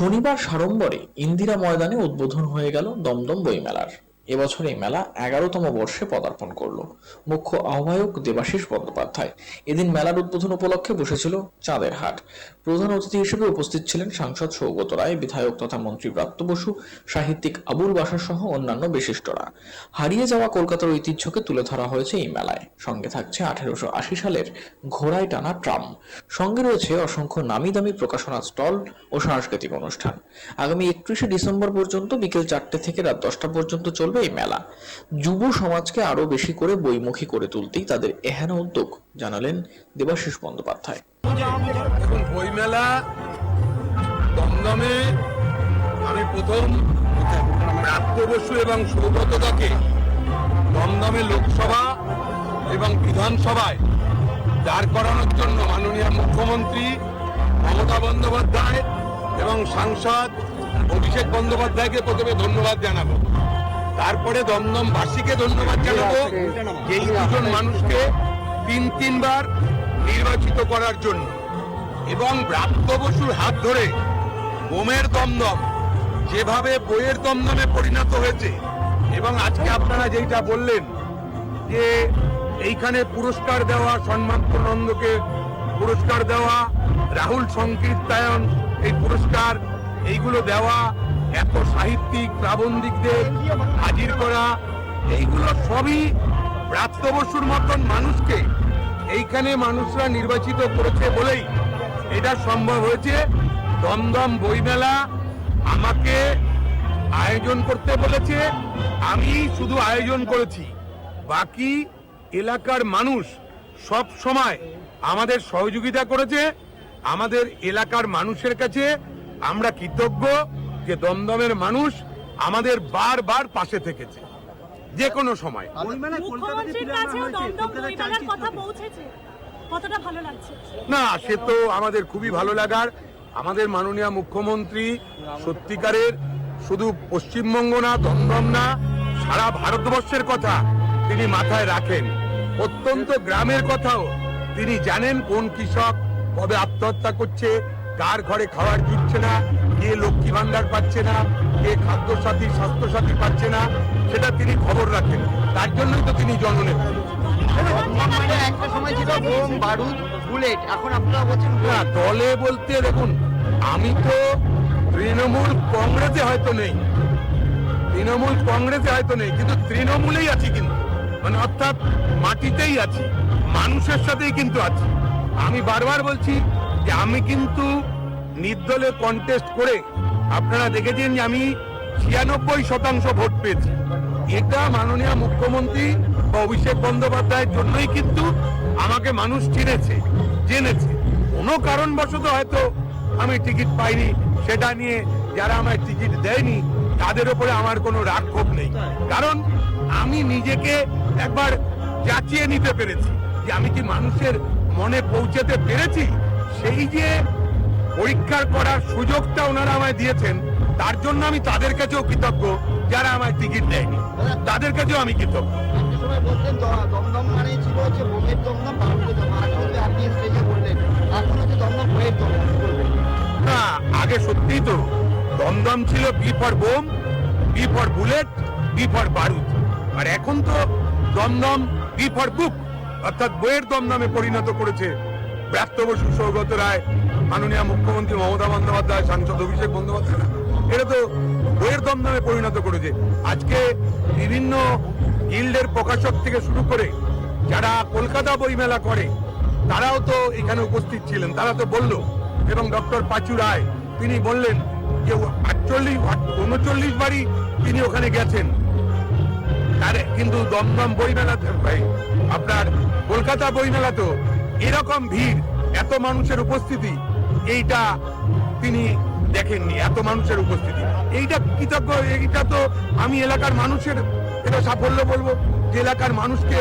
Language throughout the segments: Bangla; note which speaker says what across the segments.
Speaker 1: শনিবার সাড়ম্বরে ইন্দিরা ময়দানে উদ্বোধন হয়ে গেল দমদম বইমেলার। এবছর এই মেলা এগারোতম বর্ষে পদার্পণ করল। মুখ্য আহ্বায়ক দেবাশিস বন্দ্যোপাধ্যায়। এদিন মেলার উদ্বোধন উপলক্ষে বসেছিল চাঁদের হাট। প্রধান অতিথি হিসেবে উপস্থিত ছিলেন সাংসদ সৌগত রায়, বিধায়ক তথা মন্ত্রী ব্রাত্য বসু, সাহিত্যিক আবুল বাসার সহ অন্যান্য বিশিষ্টরা। হারিয়ে যাওয়া কলকাতার ঐতিহ্যকে তুলে ধরা হয়েছে এই মেলায়। সঙ্গে থাকছে আঠেরোশো আশি সালের ঘোড়ায় টানা ট্রাম। সঙ্গে রয়েছে অসংখ্য নামি দামি প্রকাশনা স্টল ও সাংস্কৃতিক অনুষ্ঠান। আগামী একত্রিশে ডিসেম্বর পর্যন্ত বিকেল চারটে থেকে রাত দশটা পর্যন্ত চলবে এই মেলা। যুব সমাজকে আরও বেশি করে বইমুখী করে তুলতেই তাদের এহেন উদ্যোগ, জানালেন দেবাশিস বন্দ্যোপাধ্যায়।
Speaker 2: বইমেলা, দমদমে, আমি প্রথম বসু এবং সৌগতদাকে দমদমে লোকসভা এবং বিধানসভায় দাঁড় করানোর জন্য মাননীয় মুখ্যমন্ত্রী মমতা বন্দ্যোপাধ্যায় এবং সাংসদ অভিষেক বন্দ্যোপাধ্যায়কে প্রথমে ধন্যবাদ জানাব। তারপরে দমদমবাসীকে ধন্যবাদ জানাব এই দুজন মানুষকে তিন, তিনবার নির্বাচিত করার জন্য। এবং ব্রাত্য বসুর হাত ধরে বোমের দমদম, যেভাবে বইয়ের দমদমে পরিণত হয়েছে। এবং আজকে আপনারা যেটা বললেন, যে এইখানে পুরস্কার দেওয়া সম্মানন্দকে পুরস্কার দেওয়া, রাহুল সংকীর্তায়ন এই পুরস্কার, এইগুলো দেওয়া এত সাহিত্যিক প্রাবন্ধিকদের হাজির করা, এইগুলো সবই প্রাপ্ত বসুর মতন মানুষকে এইখানে মানুষরা নির্বাচিত করেছে বলেই এটা সম্ভব হয়েছে। দমদম বইমেলা আমাকে আয়োজন করতে বলেছে, আমি শুধু আয়োজন করেছি। বাকি এলাকার মানুষ সব সময় আমাদের সহযোগিতা করেছে। আমাদের এলাকার মানুষের কাছে আমরা কৃতজ্ঞ। যে দমদমের মানুষ আমাদের বারবার পাশে থেকেছে। যে কোনো সময়। না সে তো আমাদের খুবই ভালো লাগার। আমাদের মাননীয় মুখ্যমন্ত্রী সত্যিকারের শুধু পশ্চিমবঙ্গ না দমদম না সারা ভারতবর্ষের কথা তিনি মাথায় রাখেন। অত্যন্ত গ্রামের কথাও তিনি জানেন কোন কৃষক কবে আত্মহত্যা করছে কার ঘরে খাবার দিচ্ছে না। কে লক্ষ্মী ভান্ডার পাচ্ছে না? কে খাদ্য সাথী স্বাস্থ্য সাথী পাচ্ছে না? সেটা তিনি খবর রাখেন। তার জন্যই তো তিনি
Speaker 3: মানে একটা সময় ছিল বোম বারুদ বুলেট। এখন আপনারা বলছেন
Speaker 2: না দলে বলতে দেখুন আমি তো তৃণমূল কংগ্রেসে হয়তো নেই। তৃণমূল কংগ্রেসে হয়তো নেই কিন্তু তৃণমূলেই আছি কিন্তু। মানে অর্থাৎ মাটিতেই আছি মানুষের সাথেই কিন্তু আছি। আমি বারবার বলছি যে আমি কিন্তু নির্দলে কন্টেস্ট করে আপনারা দেখেছেন যে আমি ছিয়ানব্বই শতাংশ ভোট পেয়েছি। এটা মাননীয় মুখ্যমন্ত্রী বা অভিষেক বন্দ্যোপাধ্যায়ের জন্যই কিন্তু আমাকে মানুষ চিনেছে, জেনেছে। কোনো কারণবশত হয়তো আমি টিকিট পাইনি, সেটা নিয়ে যারা আমায় টিকিট দেয়নি, তাদের উপরে আমার কোনো রাগ ক্ষোভ নেই। কারণ আমি নিজেকে একবার যাচিয়ে নিতে পেরেছি যে আমি কি মানুষের মনে পৌঁছাতে পেরেছি? সেই যে পরীক্ষার করার সুযোগটা ওনারা আমায় দিয়েছেন। তার জন্য আমি তাদের কাছেও কৃতজ্ঞ যারা আমায় টিকিট দেয়নি। তাদের কাছেও আমি কৃতজ্ঞ। না। আগে সত্যিই তো দমদম ছিল B for bomb B for bullet B for বারুদ। আর এখন তো দমদম বি ফর বুক অর্থাৎ বইয়ের দমদমে পরিণত করেছে ব্রাত্য বসু সৌগত রায়, মাননীয় মুখ্যমন্ত্রী মমতা বন্দ্যোপাধ্যায়, সাংসদ অভিষেক বন্দ্যোপাধ্যায়। এটা তো বইয়ের দমদমে পরিণত করেছে। আজকে বিভিন্ন গিল্ডের প্রকাশক থেকে শুরু করে যারা কলকাতা বইমেলা করে, তারাও তো এখানে উপস্থিত ছিলেন। তারা তো বলল, এবং ডক্টর পাচু রায়, তিনি বললেন যে আটচল্লিশ, উনচল্লিশ বারই তিনি ওখানে গেছেন। কিন্তু দমদম বইমেলাতে ভাই, আপনার কলকাতা বইমেলা তো এরকম ভিড় এত মানুষের উপস্থিতি এইটা তিনি দেখেননি এত মানুষের উপস্থিতি। এইটা কৃতজ্ঞ এইটা তো আমি এলাকার মানুষের এটা সাফল্য বলব যে এলাকার মানুষকে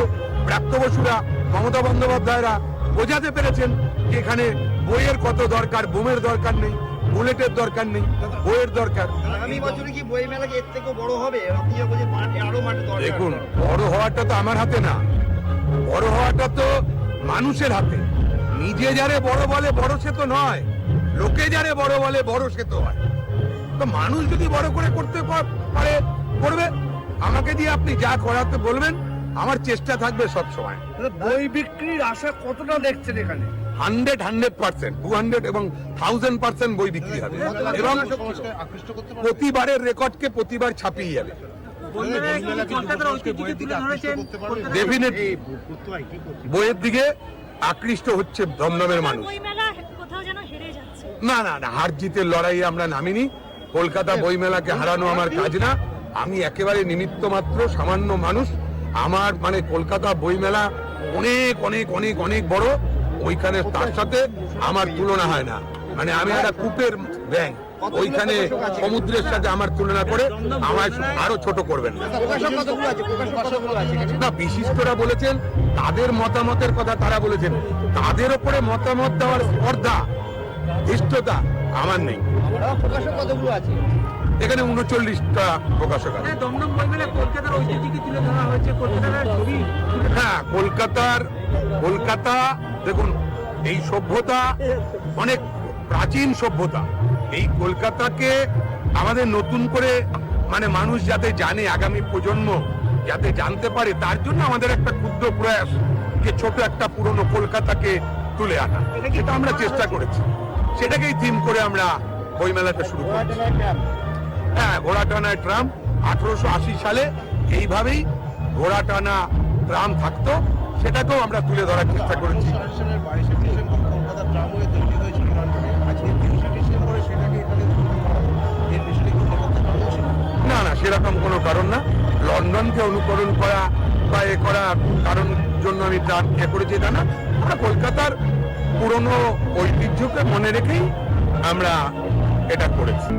Speaker 2: প্রাপ্ত বসুরা মমতা বন্দ্যোপাধ্যায়রা বোঝাতে পেরেছেন যে এখানে বইয়ের কত দরকার বোমের দরকার নেই বুলেটের দরকার নেই বইয়ের দরকার।
Speaker 3: কি বই মেলা এর বড় হবে?
Speaker 2: দেখুন বড় হওয়াটা তো আমার হাতে না। বড় হওয়াটা তো মানুষের হাতে। নিজে যারে বড় বলে বড় সে তো নয় লোকে যারে বড় বলে বড় সে তো হয়। তো মানুষ যদি বড় করে করতে পারে করবে। আমাকে দিয়ে আপনি যা করাতে বলবেন আমার চেষ্টা থাকবে সব সময়।
Speaker 4: বই বিক্রির আশা কতটা দেখছেন এখানে?
Speaker 2: Hundred hundred percent to hundred এবং থাউজেন্ড পার্সেন্ট বই বিক্রি হবে। এবং প্রতিবারের রেকর্ডকে প্রতিবার ছাপিয়ে যাবে। বইয়ের দিকে আকৃষ্ট হচ্ছে দমদমের মানুষ।
Speaker 5: বইমেলা কোথাও যেন হেরে যাচ্ছে।
Speaker 2: না না না হার জিতের লড়াইয়ে আমরা নামিনি। কলকাতা বইমেলাকে হারানো আমার কাজ না। আমি একেবারে নিমিত্ত মাত্র সামান্য মানুষ। আমার মানে কলকাতা বইমেলা অনেক অনেক অনেক অনেক বড়। ওইখানে তার সাথে আমার তুলনা হয় না। মানে আমি একটা কূপের ব্যাংক। ওইখানে সমুদ্রের সাথে আমার তুলনা করে আমায় আরও ছোট করবেন না।
Speaker 3: আছে?
Speaker 2: না বিশিষ্টরা বলেছেন তাদের মতামতের কথা তারা বলেছেন। তাদের ওপরে মতামত দেওয়ার স্পর্ধা ধৃষ্টতা আমার নেই। এখানে উনচল্লিশটা প্রকাশক আছে।
Speaker 4: দমদম বই মেলা কলকাতার ঐতিহ্যকে তুলে ধরা হয়েছে। কলকাতার ছবি।
Speaker 2: হ্যাঁ কলকাতার কলকাতা দেখুন এই সভ্যতা অনেক প্রাচীন সভ্যতা। এই কলকাতাকে আমাদের নতুন করে মানে মানুষ যাতে জানে আগামী প্রজন্ম, যাতে জানতে পারে, তার জন্য আমাদের একটা ক্ষুদ্র প্রয়াস যে ছোট একটা পুরনো কলকাতাকে তুলে আনা। সেটা আমরা চেষ্টা করেছি। সেটাকেই থিম করে আমরা বইমেলাটা শুরু করেছি। হ্যাঁ ঘোড়া টানা ট্রাম আঠারোশো আশি সালে এইভাবেই ঘোড়া টানা ট্রাম থাকতো। সেটাকেও আমরা তুলে ধরার চেষ্টা করেছি।
Speaker 6: কারণ
Speaker 2: না। লন্ডনকে অনুকরণ করা বা এ করা কারণ জন্য আমি তার এ করেছি তা না। আমরা কলকাতার পুরনো ঐতিহ্যকে মনে রেখেই আমরা এটা করেছি।